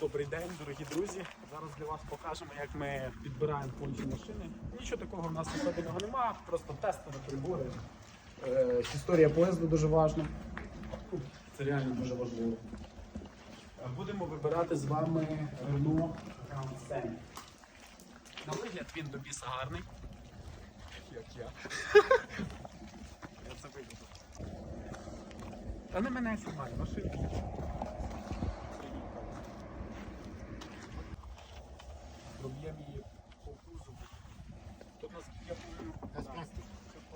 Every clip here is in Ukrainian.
Добрий день, дорогі друзі. Зараз для вас покажемо, як ми підбираємо кончі машини. Нічого такого в нас особливого немає, просто тестові прибори. Е, історія поїзду дуже важна. Це реально дуже важливо. Е, Будемо вибирати з вами Renault Grand Scenic. На вигляд він до біса гарний. Як я. Я це вигляду. Та не мене знімай, машина.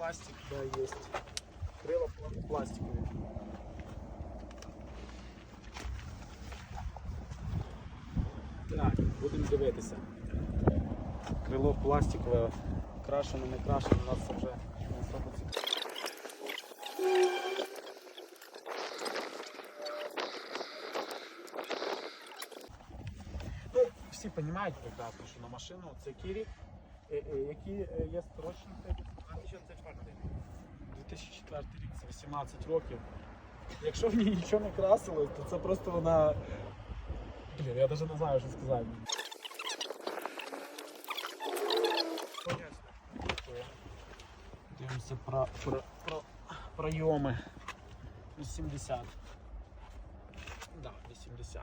пластик, да, є. Крила пла- пластикові. Так, будемо дивитися. Крило пластикове, крашене, не крашене, у нас це вже не особо цікаво. Ну, всі розуміють прекрасно, що на машину це Кірі, е, е, які е, є строчні 2004 рік, це 18 років. Якщо в ній нічого не красилось, то це просто вона. Блін, я навіть не знаю, що сказати. Дивимося про, про, про пройоми. 80. Да, 80.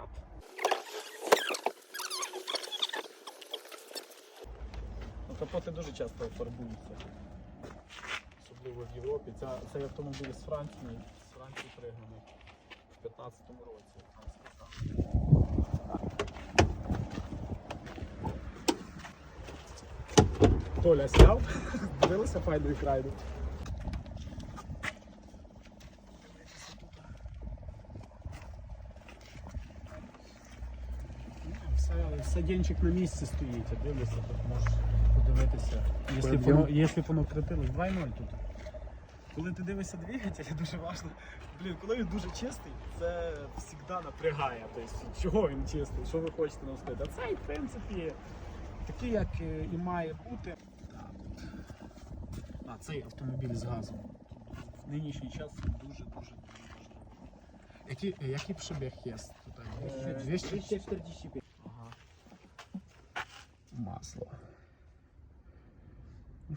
Ну, капоти дуже часто фарбуються. Особливо в Європі. Ця, цей автомобіль з Франції, з Франції пригнаний в 15-му році. Толя сняв, дивилися файну крайну. Все, все на місці стоїть, а дивлюся, тут можеш подивитися. Якщо воно, крутилось, 2.0 тут. Коли ти дивишся двигатель, дуже важливо. Блін, коли він дуже чистий, це завжди напрягає. Тобто, чого він чистий, що ви хочете наустити. А цей, в принципі, такий, як е, і має бути. Так, от. А, цей автомобіль з газом. В нинішній час дуже-дуже дуже важливо. Який, е, пробіг є тут? Е, 200? 245. Ага. Масло.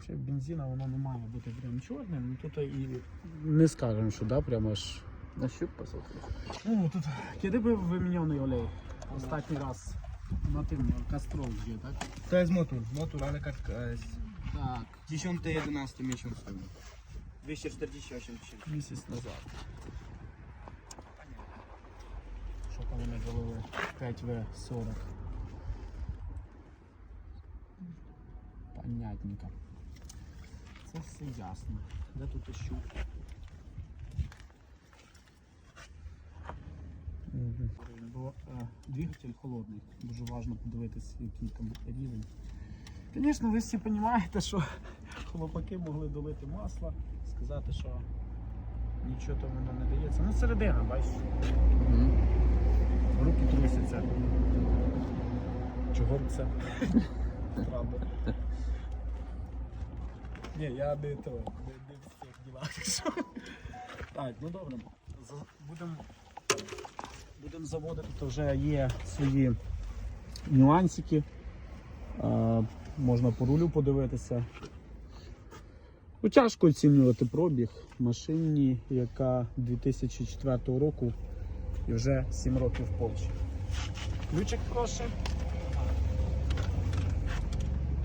Ну, ще бензина воно не має бути прям чорним, ну тут і не скажемо, що да, прямо аж. На щуп посмотри. Ну тут коли би виміняний олей? Останній раз на тим кастрол є, так? To jest motor, motor, ale kartka jest Так, 10-11 miesiąc temu. 248 tysięcy. місяць назад. Що там вони голови? 5В40. Понятненько. Це все ясно. Де тут іщу? Бо е, двигатель холодний. Дуже важливо подивитися, який там рівень. Звісно, ви всі розумієте, що хлопаки могли долити масло, сказати, що нічого там воно не дається. Ну, середина, бачиш. Руки трусяться. Чого б це? Правда. Ні, я не то, не, не в цих ділах. так ну добре. Будемо будем заводити, то вже є свої нюансики. А, можна по рулю подивитися. Тяжко оцінювати пробіг машині, яка 2004 року і вже 7 років в Польщі. Ключик хороший.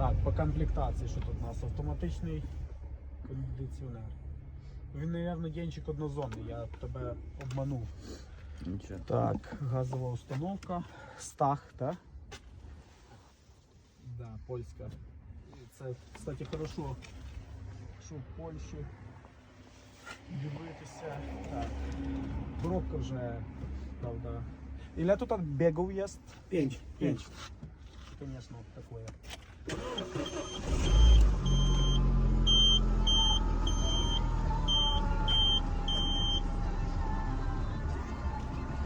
Так, по комплектації, що тут у нас? Автоматичний кондиціонер. Він, мабуть, денчик однозонний, я тебе обманув. Нічого. Так, газова установка, стах, так? Да, польська. І Це, кстати, хорошо, що в Польщі дивитися. Так. Коробка вже, правда. Ile тут biegów jest? 5. 5. Конечно, такое.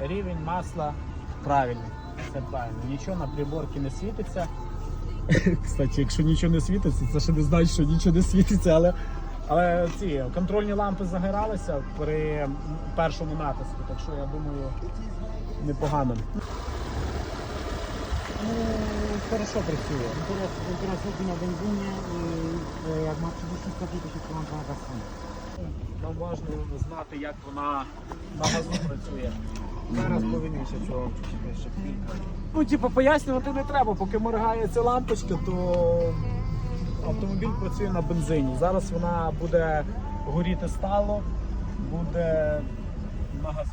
Рівень масла правильний. Все правильно. Нічого на приборці не світиться. Кстати, якщо нічого не світиться, це ще не значить, що нічого не світиться, але, але ці контрольні лампи загоралися при першому натиску, так що я думаю, непогано. Хорошо працює. Na benzynie i e, jak ma 30 stopni, to się włącza na gaz. Нам важливо знати, як вона на газу працює. Зараз повинен ще цього ще кілька. Ну, типу, пояснювати не треба, поки моргає ця лампочка, то автомобіль працює на бензині. Зараз вона буде горіти стало, буде на газу.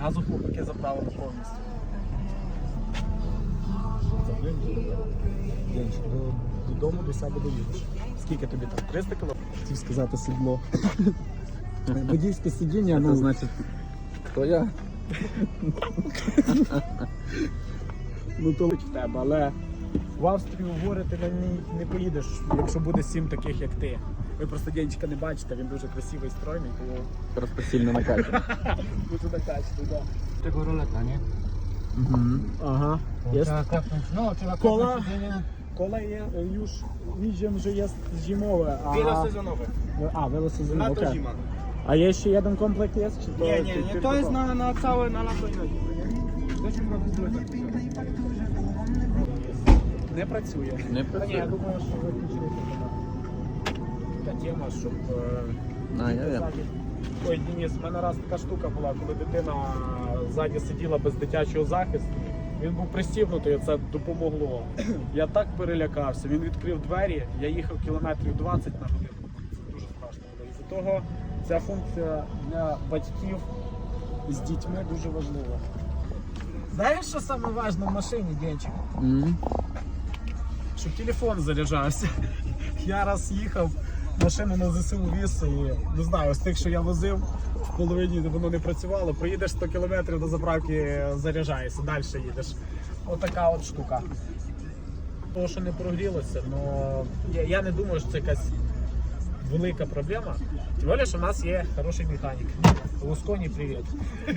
Газохлопики заправили повністю. До- додому до себе доїдеш. Скільки тобі там? 300 км? Хотів сказати сідло. Водійське сидіння, ну, значит, кто я? ну то в тебе, але в Австрію в гори ти на ній не поїдеш, якщо буде сім таких, як ти. Ви просто дядечка не бачите, він дуже красивий, стройний, тому Просто сильно накачан. дуже накачаний, да. Tego roleta, nie? Ага. Bo Jest. Trzeba kapnąć, no trzeba Kola? kapnąć siedzenie. Кола є е, już widzę, że jest zimowe, a, Wielosezonowе. a wielosezonne, Lato, okej. zima. A jeszcze jeden komplekt jest? Czy to Nie, nie, ty- nie, tylko to jest na, na całe, na lato i na zimę, nie? W zeszłym roku były takie. Не працює. Не Та ні, я працює. думаю, що виключили та тема, щоб е, А, я я. Ой, Денис, в мене раз така штука була, коли дитина ззаді сиділа без дитячого захисту. Він був пристібнутий, це допомогло. Я так перелякався. Він відкрив двері, я їхав кілометрів 20 на годину. Це дуже страшно. І за того ця функція для батьків з дітьми дуже важлива. Знаєш, що саме важливе в машині, Денчик? М. щоб телефон заряджався. Я раз їхав, машину на ЗСУ віз і не знаю, з тих, що я возив, в половині воно не працювало. Проїдеш 100 кілометрів до заправки, заряджаєшся, далі їдеш. Отака от штука. Того, що не прогрілося, але я, я не думаю, що це якась велика проблема. Тим більше, що в нас є хороший механік. Лусконі, привіт.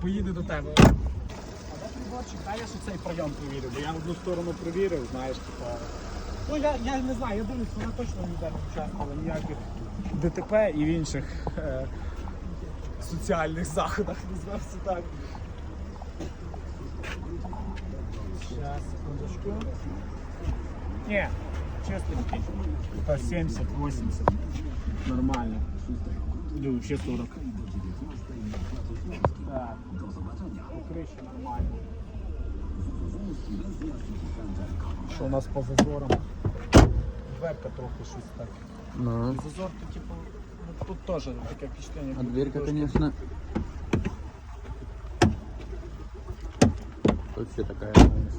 Поїде до тебе. Чекаю, що цей прийом провірю, бо я одну сторону провірив, знаєш, типа. Ну я, я не знаю, я думаю, що вона точно ніде не участвувала ніяких ДТП і в інших е, соціальних заходах, називався так. Зараз, секундочку. Ні, чистенький. Та 70-80. Нормально. Ну, ще 40. Так. Криші нормально. Що у нас по зазорам? Дверка трохи щось так. Ну, Зазор то типу, ну, тут теж таке впечатлення. а дверка, конечно, вообще такая. знаешь.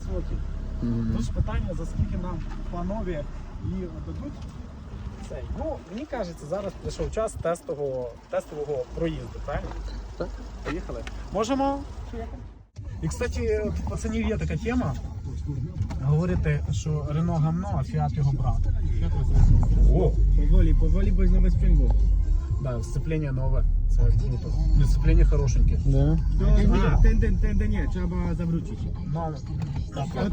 Соків. Мгм. Тож питання, за скільки нам панові її дадуть. Цей. Ну, мені кажеться, зараз прийшов час тестового, тестового проїзду, правильно? Так. Поїхали. Можемо? І, кстати, пацанів є така тема. Говорити, що Рено гамно, а Фіат його брат. О, Powoli, powoli, bo jest nowe да, сцеплення нове. Це круто. Ну, Сцеплення хорошеньке. Да. Ten, ten nie, trzeba zawrócić. Ну, так.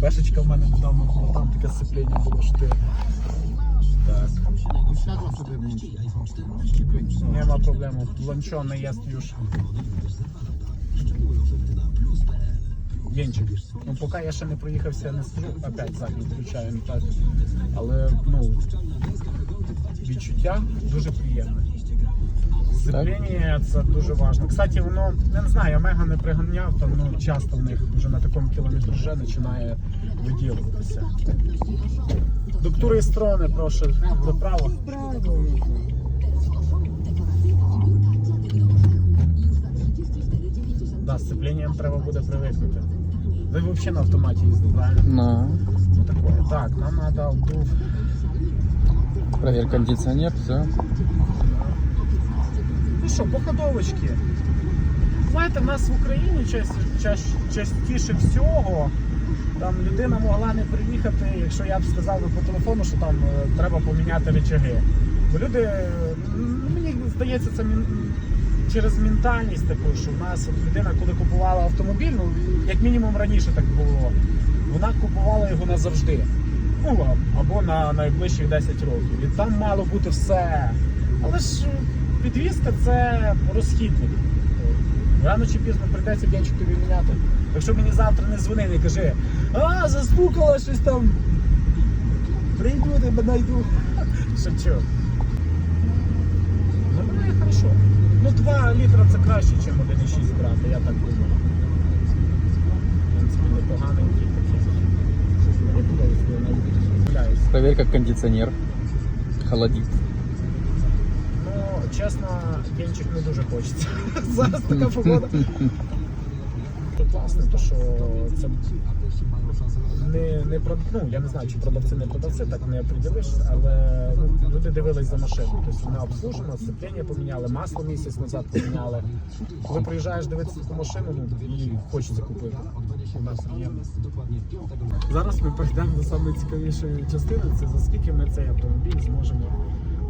Бешечка в мене недавно була, там таке сцеплення було, що ти. Так. Światło sobie włączyć. Nie ma problemu. Вінчик. Ну, поки я ще не проїхався, не сижу, опять задню включаю, так. Але ну, відчуття дуже приємне. Сцеплення це дуже важливо. Кстати, воно, не знаю, я мега не приганяв, там ну, часто в них вже на такому кілометражі починає виділуватися. До której сторони, прошу, направо. Да, з сцепленням треба буде привикнути. Ви взагалі на автоматі їздите, правильно? Ну, Ну такое. Так, нам треба вдув. проверь кондиционер, все. Ну що, походовочки. Знаєте, в нас в Україні час, час, частіше всього там людина могла не приїхати, якщо я б сказав би по телефону, що там е, треба поміняти речаги. Бо люди, мені здається, це мін- через ментальність таку, що в нас от людина, коли купувала автомобіль, ну як мінімум раніше так було, вона купувала його назавжди. Ну, або на найближчих 10 років. І там мало бути все. Але ж підвізка це розхідник. Рано чи пізно прийдеться денчик тобі міняти. Якщо мені завтра не дзвони, не кажи, а, застукала щось там. Прийду, тебе знайду. Шучу. Хорошо. Ну 2 літра це краще, ніж 1,6 брати, я так думаю. В принципі, непоганенький такий. Мені подобається, гуляюсь. Проверка кондиционер. Холодит. Ну, чесно, кінчик не дуже хочеться. Зараз така погода. То то що це не, не прод- ну, я не знаю, чи продавці не продавці, так не оприділиш, але ну, люди дивились за машину. Тобто вона обслужена, сцеплення поміняли, масло місяць назад поміняли. Коли приїжджаєш дивитися таку машину, ну її хочеться купити. Зараз ми перейдемо до найцікавішої частини. Це за скільки ми цей автомобіль зможемо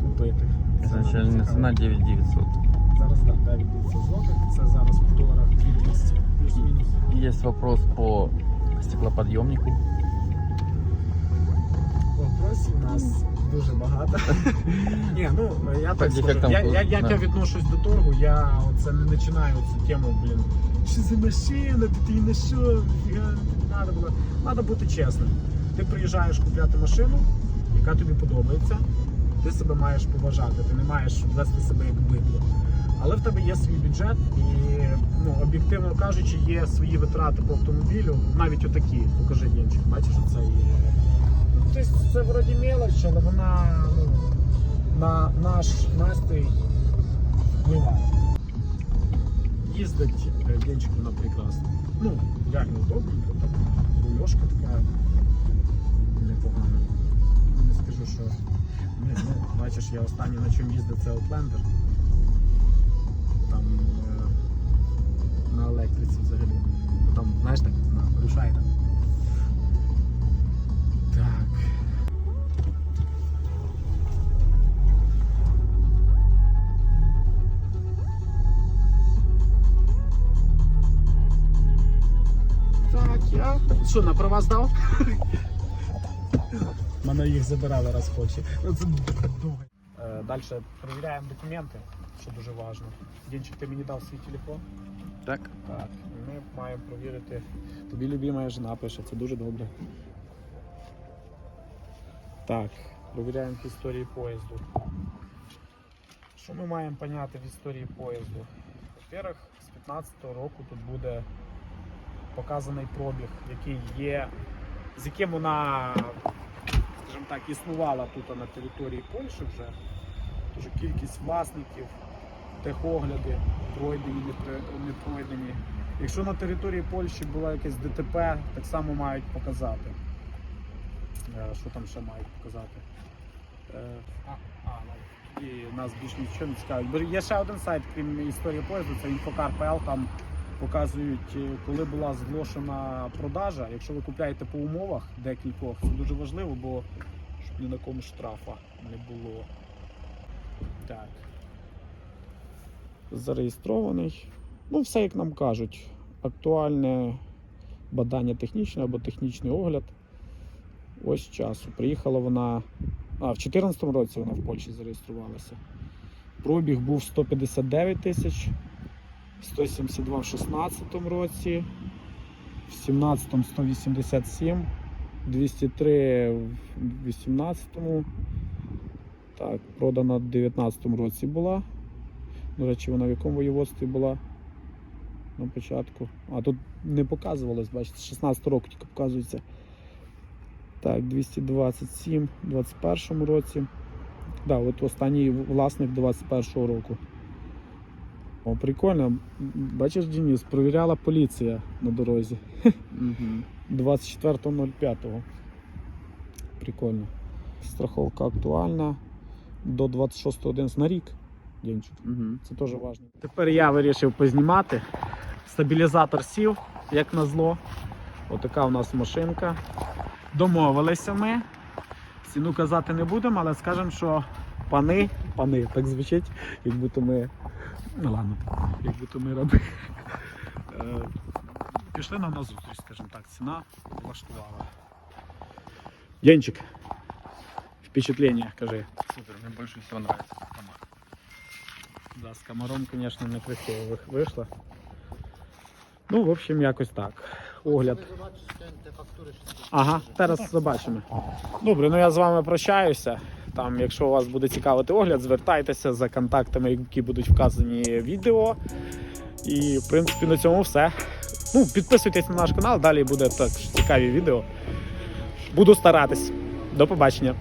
купити. Изначальная цена 9900. Зараз так, 900 злотих. Це зараз в доларах 2200, плюс-мінус. Есть вопрос по стеклоподъемнику. Вопросів у нас дуже багато. Ні, ну я так скажу. Я, я, як я відношусь до торгу, я оце не починаю цю тему, блін. Що за машина, ти її на що? Надо було. Надо бути чесним. Ти приїжджаєш купляти машину, яка тобі подобається, ти себе маєш поважати, ти не маєш вести себе як бидло. Але в тебе є свій бюджет і, ну, об'єктивно кажучи, є свої витрати по автомобілю, навіть отакі. Покажи Дінчик, бачиш, оце є. Тобто це вроді мелоч, але вона ну, на наш настрій впливає. Їздить е, Денчик вона прекрасно. Ну, реально удобненько, так. Рульошка така непогана. Не скажу, що. Ну, бачиш, я останній на чому їздив, це Outlander. Там е, на електриці взагалі. Ну, Там, знаєш так, на рушайна. Так. Так, я. Що, на права здав? Мене їх забирали раз хоче. Далі перевіряємо документи, що дуже важливо. Дінчик, ти мені дав свій телефон. Так. Так, ми маємо провірити. Тобі любима жена пише, це дуже добре. Так, провіряємо в історії поїзду. Що ми маємо поняти в історії поїзду? Во-первых, з 15-го року тут буде показаний пробіг, який є, з яким вона, скажімо так, існувала тут на території Польщі вже. Тож кількість власників, техогляди, пройдені, не пройдені. Якщо на території Польщі було якесь ДТП, так само мають показати. Е, Що там ще мають показати? Е, А, а, ну, нас більш нічого не цікавить. Є ще один сайт, крім історії поїзду, це Infokar.pl, там показують, е, коли була зголошена продажа. Якщо ви купляєте по умовах декількох, це дуже важливо, бо щоб ні на кому штрафа не було. Так. Зареєстрований. Ну, все як нам кажуть. Актуальне бадання технічне або технічний огляд. Ось часу. Приїхала вона. А, в 2014 році вона в Польщі зареєструвалася. Пробіг був 159 тисяч, 172 в 2016 році, в 17 187, 203 в 2018. Так, продана в 2019 році була. До речі, вона в якому воєводстві була на початку. А тут не показувалось, бачите, 16 року тільки показується. Так, 227 в 21 році. Да, от останній власник 21 року. О, прикольно. Бачиш, Денис, провіряла поліція на дорозі. Угу. 24.05. Прикольно. Страховка актуальна до 26.11 на рік. Денчик. Угу. Це теж важливо. Тепер я вирішив познімати. Стабілізатор сів, як назло. Отака у нас машинка. Домовилися ми. Ціну казати не будемо, але скажемо, що пани, пани, так звучить, як будто ми. Ну ладно, як будто ми раби. Е, Пішли нам на зустріч, скажімо так, ціна влаштувала. Янчик, впечатлення, кажи. Супер, больше всего нравится комар. Да, с комаром, конечно, не красиво вышло. Ну, в общем, якось так. Огляд. Ага, зараз побачимо. Добре, ну я з вами прощаюся. Там, якщо вас буде цікавити огляд, звертайтеся за контактами, які будуть вказані відео. І, в принципі, на цьому все. Ну, підписуйтесь на наш канал, далі буде так цікаві відео. Буду старатись. До побачення.